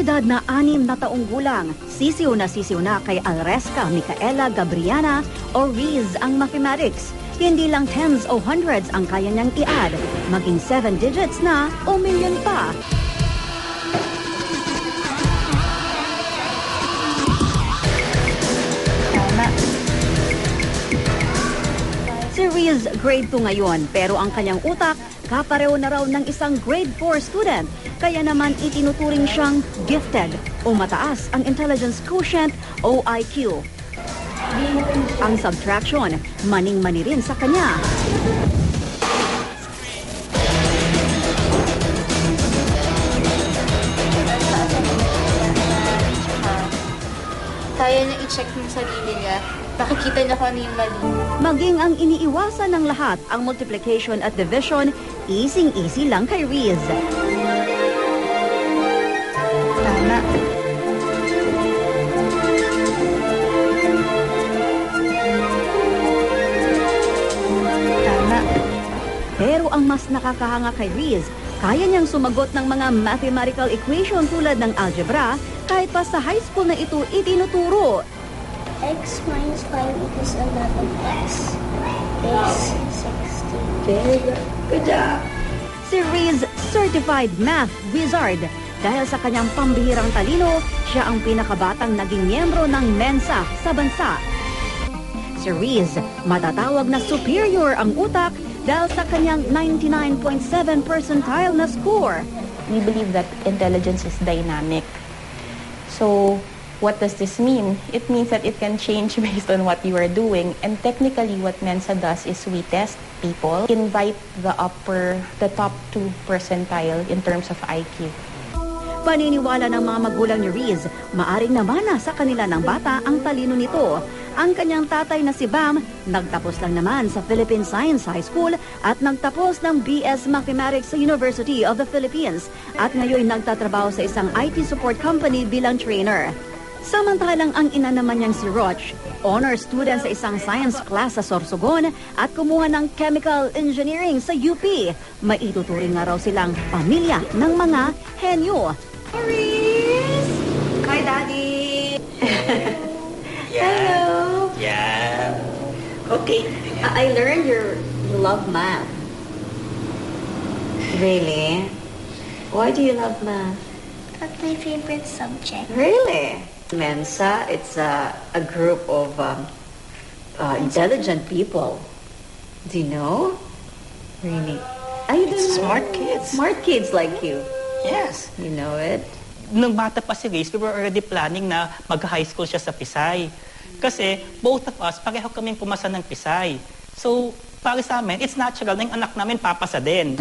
Edad na anim na taong gulang, sisiw na sisiw na kay Alresca Micaela Gabriana o Riz ang mathematics. Hindi lang tens o hundreds ang kaya niyang i-add, maging seven digits na o million pa. Riz grade 2 ngayon pero ang kanyang utak kapareho na raw ng isang grade 4 student. Kaya naman itinuturing siyang gifted o mataas ang intelligence quotient o IQ. Ang subtraction, maning-mani rin sa kanya. Kaya niya i-check yung sarili niya. Nakikita niya kung ano mali. Maging ang iniiwasan ng lahat, ang multiplication at division, easy-easy lang kay Riz. Tama. Tama. Pero ang mas nakakahanga kay Riz, kaya niyang sumagot ng mga mathematical equation tulad ng algebra kahit pa sa high school na ito itinuturo. X minus 5 equals a lot of x is 60. Very good. Good job. Si Riz, certified math wizard. Dahil sa kanyang pambihirang talino, siya ang pinakabatang naging miyembro ng Mensa sa bansa. Si Riz, matatawag na superior ang utak dahil sa kanyang 99.7 percentile na score. we believe that intelligence is dynamic. So, what does this mean? It means that it can change based on what you are doing. And technically, what Mensa does is we test people, invite the upper, the top two percentile in terms of IQ. Paniniwala ng mga magulang ni Riz, maaring namana sa kanila ng bata ang talino nito. Ang kanyang tatay na si Bam, nagtapos lang naman sa Philippine Science High School at nagtapos ng BS Mathematics sa University of the Philippines at ngayon nagtatrabaho sa isang IT support company bilang trainer. Samantalang ang ina naman niyang si Roch, honor student sa isang science class sa Sorsogon at kumuha ng chemical engineering sa UP. Maituturing nga raw silang pamilya ng mga henyo. Hi, Daddy! Hello! Yeah. Okay. I learned you you love math. Really? Why do you love math? That's my favorite subject. Really? Mensa, it's a, a group of um, uh, intelligent people. Do you know? Really? Are you It's smart kids. Smart kids like you. Yes. You know it? Nung bata pa si Grace, we were already planning na mag-high school siya sa Pisay. Kasi both of us, pareho kaming pumasa ng Pisay. So, para sa amin, it's natural na yung anak namin papasa din.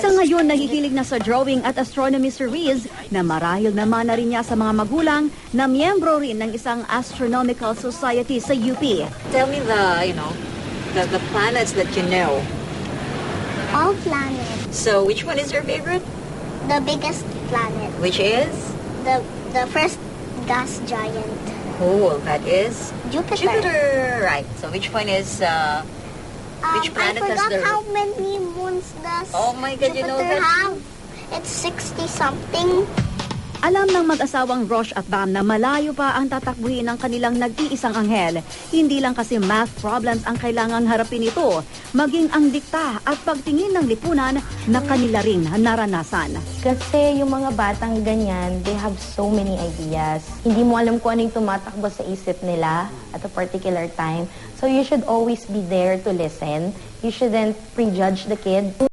Sa ngayon, nahihilig na sa drawing at astronomy si Riz na marahil naman na rin niya sa mga magulang na miyembro rin ng isang astronomical society sa UP. Tell me the, you know, the, the planets that you know. All planets. So, which one is your favorite? The biggest planet. Which is? The the first gas giant. Cool. That is Jupiter. Jupiter. Right. So, which one is? Uh, Which Um, planet I forgot how many moons does Oh my God, you know Jupiter that have. It's 60 something. Alam ng mag-asawang Roche at Bam na malayo pa ang tatakbuhin ng kanilang nag-iisang anghel. Hindi lang kasi math problems ang kailangang harapin ito, maging ang dikta at pagtingin ng lipunan na kanila ring naranasan. Kasi yung mga batang ganyan, they have so many ideas. Hindi mo alam kung ano yung tumatakbo sa isip nila at a particular time. So you should always be there to listen. You shouldn't prejudge the kid.